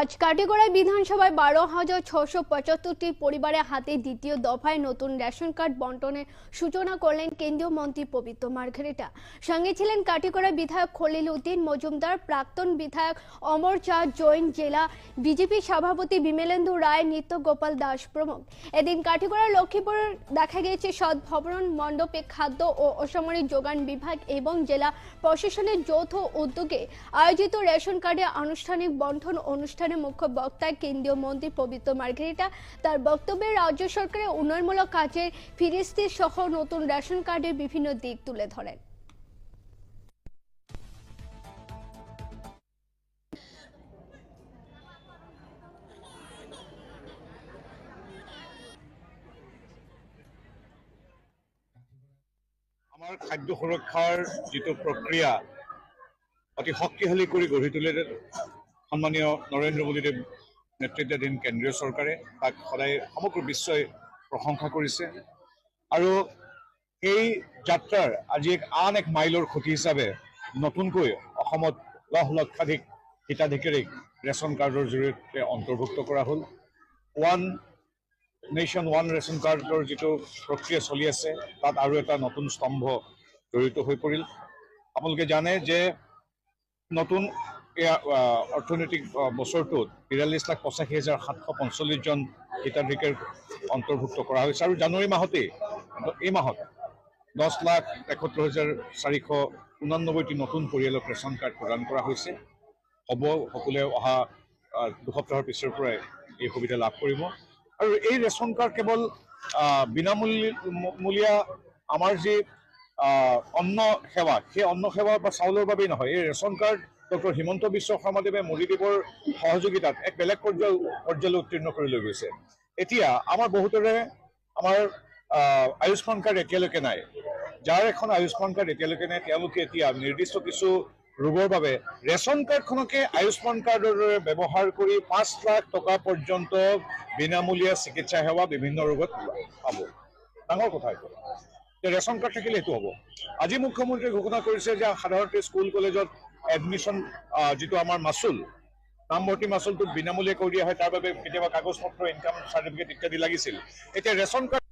আজ কাটিগড়ায় বিধানসভায় বারো হাজার ছশো পঁচাত্তরটি পরিবারের হাতে দ্বিতীয় দফায় নতুন রেশন কার্ড বন্টনের সূচনা করলেন কেন্দ্রীয় মন্ত্রী পবিত্র মার্ঘেরিটা। সঙ্গে ছিলেন কাটিগড়া বিধায়ক খলিল উদ্দিন, মজুমদার, প্রাক্তন বিধায়ক অমর চাঁদ জৈন জেলা বিজেপি সভাপতি বিমলেন্দু রায়, নিত্য গোপাল দাস প্রমুখ। এদিন কাটিগড়া লক্ষ্মীপুর দেখা গিয়েছে সদ্ভবন মণ্ডপে খাদ্য ও অসামরিক যোগান বিভাগ এবং জেলা প্রশাসনের যৌথ উদ্যোগে আয়োজিত রেশন কার্ডের আনুষ্ঠানিক বন্টন অনুষ্ঠানে মুখ্য বক্তা কেন্দ্রীয় মন্ত্রী পবিত্র মার্ঘেরিটা তার বক্তব্যে রাজ্য সরকারের উন্নয়নমূলক কাজের ফিরিস্তি সহ নতুন রেশন কার্ডের বিভিন্ন দিক তুলে ধরেন। আমাৰ খাদ্য সুৰক্ষাৰ যিটো প্ৰক্ৰিয়া, অতি শক্তিশালী কৰি গঢ়ি তুলিলে সন্মানীয় নৰেন্দ্ৰ মোদীদেৱ নেতৃত্বাধীন কেন্দ্ৰীয় চৰকাৰে তাক সদায় সমগ্ৰ বিশ্বই প্ৰশংসা কৰিছে। আৰু এই যাত্ৰাৰ আজি এক আন এক মাইলৰ খুঁটি হিচাপে নতুনকৈ অসমত লক্ষাধিক হিতাধিকাৰীক ৰেচন কাৰ্ডৰ জৰিয়তে অন্তৰ্ভুক্ত কৰা হ'ল। ওৱান নেশ্যন ওৱান ৰেচন কাৰ্ডৰ যিটো প্ৰক্ৰিয়া চলি আছে, তাত আৰু এটা নতুন স্তম্ভ জড়িত হৈ পৰিল। আপোনালোকে জানে যে নতুন আহ, অৰ্থনৈতিক বছৰটোত বিৰাল্লিছ লাখ পঁচাশী হাজাৰ সাতশ পঞ্চল্লিছজন হিতাধিকাৰীক অন্তৰ্ভুক্ত কৰা হৈছে আৰু জানুৱাৰী মাহতেই এই মাহত দহ লাখ এসত্তৰ হাজাৰ চাৰিশ ঊনানব্বৈটি নতুন পৰিয়ালক ৰেচন কাৰ্ড প্ৰদান কৰা হৈছে। হ'ব সকলোৱে অহা দুসপ্তাহৰ পিছৰ পৰাই এই সুবিধা লাভ কৰিব। আৰু এই ৰেচন কাৰ্ড কেৱল বিনামূলীয়া আমাৰ যি অন্ন সেৱা সেই অন্ন সেৱা বা চাউলৰ বাবেই নহয় এই ration card doctor Himanta Biswa শৰ্মাদেৱে মোদীদেৱৰ সহযোগিতাত এক বেলেগ পৰ্যায় পৰ্যায়লৈ উত্তীৰ্ণ কৰি লৈ গৈছে। এতিয়া আমাৰ বহুতৰে আমাৰ আহ, আয়ুষ্মান কাৰ্ড এতিয়ালৈকে নাই। যাৰ এখন আয়ুষ্মান নাই তেওঁলোকে এতিয়া নিৰ্দিষ্ট কিছু ৰোগৰ বাবে ৰেচন কাৰ্ডখনকে আয়ুষ্মান দৰে ব্যৱহাৰ কৰি পাঁচ লাখ টকা পৰ্যন্ত বিনামূলীয়া চিকিৎসা সেৱা বিভিন্ন ৰোগত পাব। ডাঙৰ কথা ৰেচন কাৰ্ড থাকিলে সেইটো হ'ব। আজি মুখ্যমন্ত্ৰীয়ে ঘোষণা কৰিছে যে সাধাৰণতে স্কুল কলেজত এডমিশ্যন যিটো আমাৰ মাচুল নামভৰ্তি মাচুলটো বিনামূলীয়া কৰি দিয়া হয় তাৰ বাবে কেতিয়াবা কাগজ পত্ৰ ইনকাম চাৰ্টিফিকেট ইত্যাদি লাগিছিল। এতিয়া ৰেচন কাৰ্ড